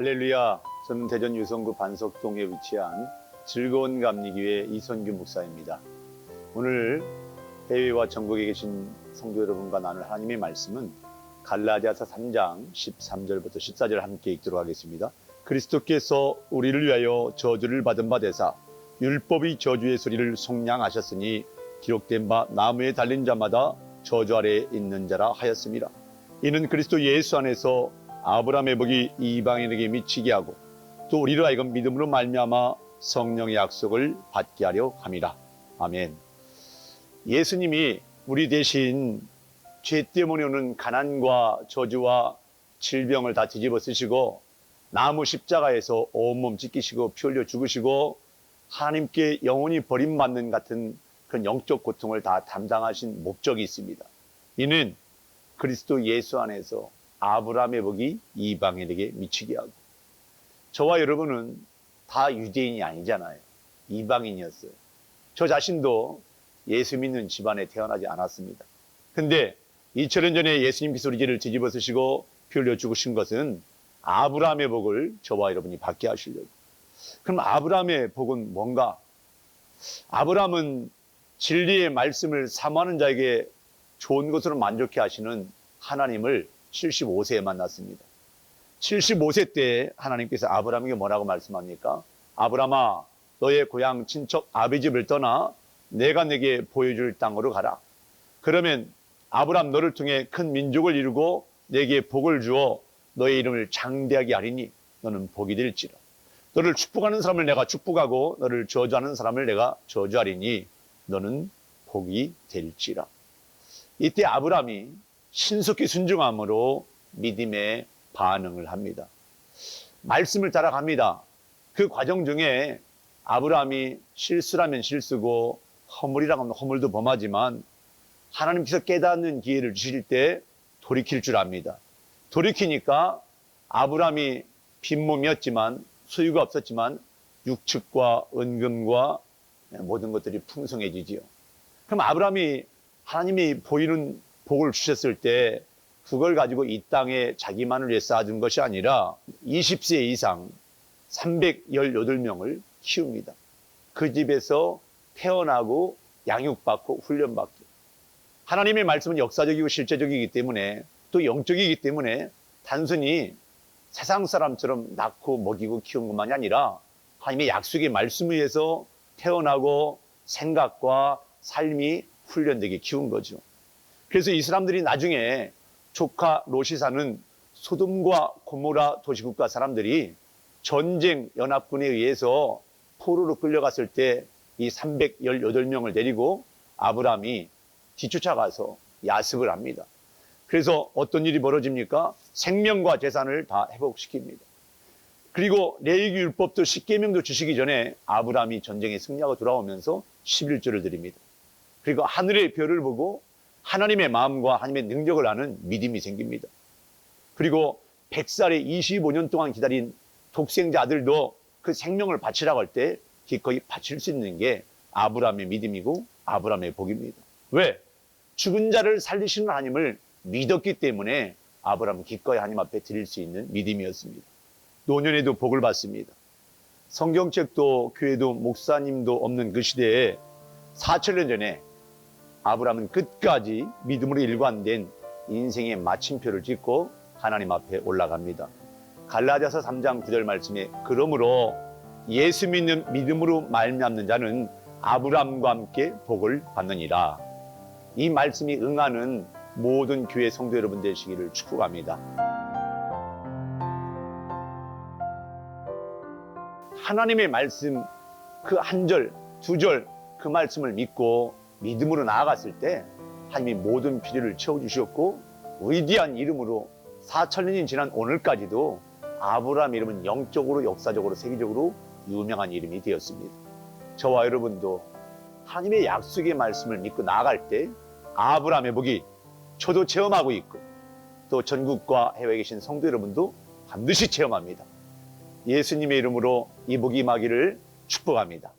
할렐루야. 저는 대전 유성구 반석동에 위치한 즐거운 감리교회 이선규 목사입니다. 오늘 해외와 전국에 계신 성도 여러분과 나눌 하나님의 말씀은 갈라디아서 3장 13절부터 14절 함께 읽도록 하겠습니다. 그리스도께서 우리를 위하여 저주를 받은 바 되사 율법의 저주의 소리를 속량하셨으니 기록된 바 나무에 달린 자마다 저주 아래 있는 자라 하였습니다. 이는 그리스도 예수 안에서 아브라함의 복이 이방인에게 미치게 하고 또 우리로 하여금 믿음으로 말미암아 성령의 약속을 받게 하려 함이라. 아멘. 예수님이 우리 대신 죄 때문에 오는 가난과 저주와 질병을 다 뒤집어 쓰시고 나무 십자가에서 온몸 찢기시고 피 흘려 죽으시고 하나님께 영원히 버림받는 같은 그런 영적 고통을 다 담당하신 목적이 있습니다. 이는 그리스도 예수 안에서 아브라함의 복이 이방인에게 미치게 하고 저와 여러분은 다 유대인이 아니잖아요. 이방인이었어요. 저 자신도 예수 믿는 집안에 태어나지 않았습니다. 근데 2000년 전에 예수님께서 우리 죄를 뒤집어 쓰시고 피 흘려 죽으신 것은 아브라함의 복을 저와 여러분이 받게 하시려고. 그럼 아브라함의 복은 뭔가? 아브라함은 진리의 말씀을 사모하는 자에게 좋은 것으로 만족해 하시는 하나님을 75세에 만났습니다. 75세 때 하나님께서 아브라함에게 뭐라고 말씀합니까? 아브라함아, 너의 고향 친척 아비 집을 떠나 내가 내게 보여줄 땅으로 가라. 그러면 아브라함 너를 통해 큰 민족을 이루고 내게 복을 주어 너의 이름을 장대하게 하리니 너는 복이 될지라. 너를 축복하는 사람을 내가 축복하고 너를 저주하는 사람을 내가 저주하리니 너는 복이 될지라. 이때 아브라함이 신속히 순종함으로 믿음의 반응을 합니다. 말씀을 따라갑니다. 그 과정 중에 아브라함이 실수라면 실수고 허물이라고 하면 허물도 범하지만 하나님께서 깨닫는 기회를 주실 때 돌이킬 줄 압니다. 돌이키니까 아브라함이 빈몸이었지만 소유가 없었지만 육축과 은금과 모든 것들이 풍성해지지요. 그럼 아브라함이 하나님이 보이는 복을 주셨을 때 그걸 가지고 이 땅에 자기만을 위해 쌓아준 것이 아니라 20세 이상 318명을 키웁니다. 그 집에서 태어나고 양육받고 훈련받고 하나님의 말씀은 역사적이고 실제적이기 때문에 또 영적이기 때문에 단순히 세상 사람처럼 낳고 먹이고 키운 것만이 아니라 하나님의 약속의 말씀 위에서 태어나고 생각과 삶이 훈련되게 키운 거죠. 그래서 이 사람들이 나중에 조카 로시사는 소돔과 고모라 도시국가 사람들이 전쟁 연합군에 의해서 포로로 끌려갔을 때 이 318명을 데리고 아브라함이 뒤쫓아가서 야습을 합니다. 그래서 어떤 일이 벌어집니까? 생명과 재산을 다 회복시킵니다. 그리고 레이기 율법도 십계명도 주시기 전에 아브라함이 전쟁에 승리하고 돌아오면서 11조를 드립니다. 그리고 하늘의 별을 보고 하나님의 마음과 하나님의 능력을 아는 믿음이 생깁니다. 그리고 100살에 25년 동안 기다린 독생자 아들도 그 생명을 바치라고 할 때 기꺼이 바칠 수 있는 게 아브라함의 믿음이고 아브라함의 복입니다. 왜? 죽은 자를 살리시는 하나님을 믿었기 때문에 아브라함은 기꺼이 하나님 앞에 드릴 수 있는 믿음이었습니다. 노년에도 복을 받습니다. 성경책도 교회도 목사님도 없는 그 시대에 4천년 전에 아브라함은 끝까지 믿음으로 일관된 인생의 마침표를 찍고 하나님 앞에 올라갑니다. 갈라디아서 3장 9절 말씀에 그러므로 예수 믿는 믿음으로 말미암는 자는 아브라함과 함께 복을 받느니라. 이 말씀이 응하는 모든 교회 성도 여러분 되시기를 축복합니다. 하나님의 말씀 그 한 절, 두 절 그 말씀을 믿고 믿음으로 나아갔을 때 하나님이 모든 필요를 채워주셨고 위대한 이름으로 4천 년이 지난 오늘까지도 아브라함 이름은 영적으로 역사적으로 세계적으로 유명한 이름이 되었습니다. 저와 여러분도 하나님의 약속의 말씀을 믿고 나아갈 때 아브라함의 복이 저도 체험하고 있고 또 전국과 해외에 계신 성도 여러분도 반드시 체험합니다. 예수님의 이름으로 이 복이 임하기를 축복합니다.